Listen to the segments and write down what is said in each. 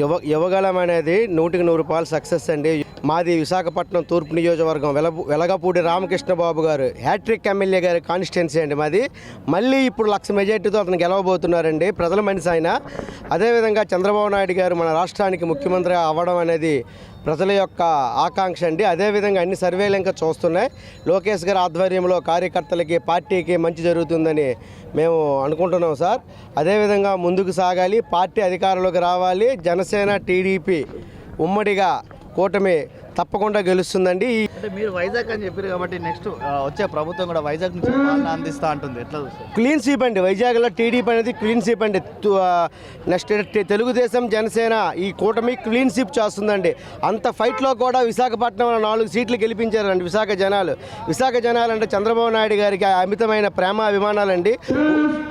యువ యువగలం అనేది నూటికి నూరు రూపాయలు సక్సెస్ అండి. మాది విశాఖపట్నం తూర్పు నియోజకవర్గం వెల వెలగపూడి రామకృష్ణ బాబు గారు హ్యాట్రిక్ ఎమ్మెల్యే గారి కాన్స్టిట్యున్సీ అండి మాది. మళ్ళీ ఇప్పుడు లక్ష మెజార్టీతో అతను గెలవబోతున్నారండి. ప్రజల మనిషి ఆయన. అదేవిధంగా చంద్రబాబు నాయుడు గారు మన రాష్ట్రానికి ముఖ్యమంత్రి అవ్వడం అనేది ప్రజల యొక్క ఆకాంక్ష అండి. అదేవిధంగా అన్ని సర్వేలు ఇంకా చూస్తున్నాయి. లోకేష్ గారి ఆధ్వర్యంలో కార్యకర్తలకి పార్టీకి మంచి జరుగుతుందని మేము అనుకుంటున్నాం సార్. అదేవిధంగా ముందుకు సాగాలి. పార్టీ అధికారంలోకి రావాలి. జనసేన టీడీపీ ఉమ్మడిగా కూటమి తప్పకుండా గెలుస్తుందండి. ఈ అంటే మీరు వైజాగ్ అని చెప్పారు కాబట్టి నెక్స్ట్ వచ్చే ప్రభుత్వం కూడా వైజాగ్ నుంచి పాలన అందిస్తా అంటుంది. ఎట్లా చూస్తారు? క్లీన్ స్వీప్ అండి. వైజాగ్లో టీడీపీ అనేది క్లీన్ స్వీప్ అండి. తు- నెక్స్ట్ తెలుగుదేశం జనసేన ఈ కూటమి క్లీన్ స్వీప్ చేస్తుందండి. అంత ఫైట్లో కూడా విశాఖపట్నం నాలుగు సీట్లు గెలిపించారండి విశాఖ జనాలు. విశాఖ జనాలు అంటే చంద్రబాబు నాయుడు గారికి అమితమైన ప్రేమ అభిమానాలండి.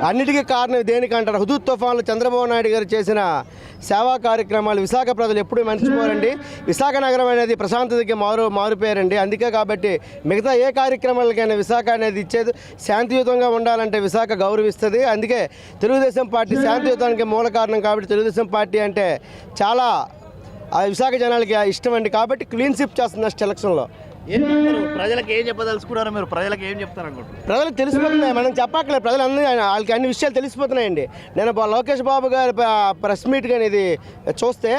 అన్నిటికీ కారణం దేనికంటారు? హుదూద్ తుఫాన్లో చంద్రబాబు నాయుడు గారు చేసిన సేవా కార్యక్రమాలు విశాఖ ప్రజలు ఎప్పుడూ మర్చిపోరండి. విశాఖ నగరం అనేది ప్రశాంతతకి మారు మారిపోయారండి. అందుకే కాబట్టి మిగతా ఏ కార్యక్రమాలకైనా విశాఖ అనేది ఇచ్చేది శాంతియుతంగా ఉండాలంటే విశాఖ గౌరవిస్తుంది. అందుకే తెలుగుదేశం పార్టీ శాంతియుతానికి మూల కారణం కాబట్టి తెలుగుదేశం పార్టీ అంటే చాలా ఆ విశాఖ జనాలకి ఇష్టం అండి. కాబట్టి క్లీన్ స్విప్ చేస్తుంది నెక్స్ట్ ఎలక్షన్లో. ప్రజలకు ఏం చెప్పదలుచుకున్నారో మీరు? ప్రజలకు ఏం చెప్తారు అనుకుంటున్నారు ప్రజలకు తెలిసిపోతున్నాయి. మనం చెప్పక్కలేదు ప్రజలు అన్ని వాళ్ళకి అన్ని విషయాలు తెలిసిపోతున్నాయండి. నేను లోకేష్ బాబు గారి ప్రెస్ మీట్ కానీ ఇది చూస్తే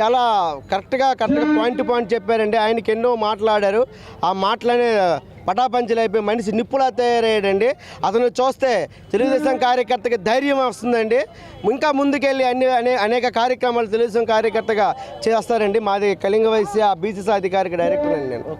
చాలా కరెక్ట్గా కరెక్ట్గా పాయింట్ టు పాయింట్ చెప్పారండి. ఆయనకి ఎన్నో మాట్లాడారు. ఆ మాటలనే పటాపంచలు అయిపోయి మనిషి నిప్పులా తయారయ్యాడండి. అతను చూస్తే తెలుగుదేశం కార్యకర్తకి ధైర్యం వస్తుందండి. ఇంకా ముందుకెళ్ళి అన్ని అనే అనేక కార్యక్రమాలు తెలుగుదేశం కార్యకర్తగా చేస్తారండి. మాది కళింగ వైశ్య బీసీ సాధికారిక డైరెక్టర్ అండి నేను.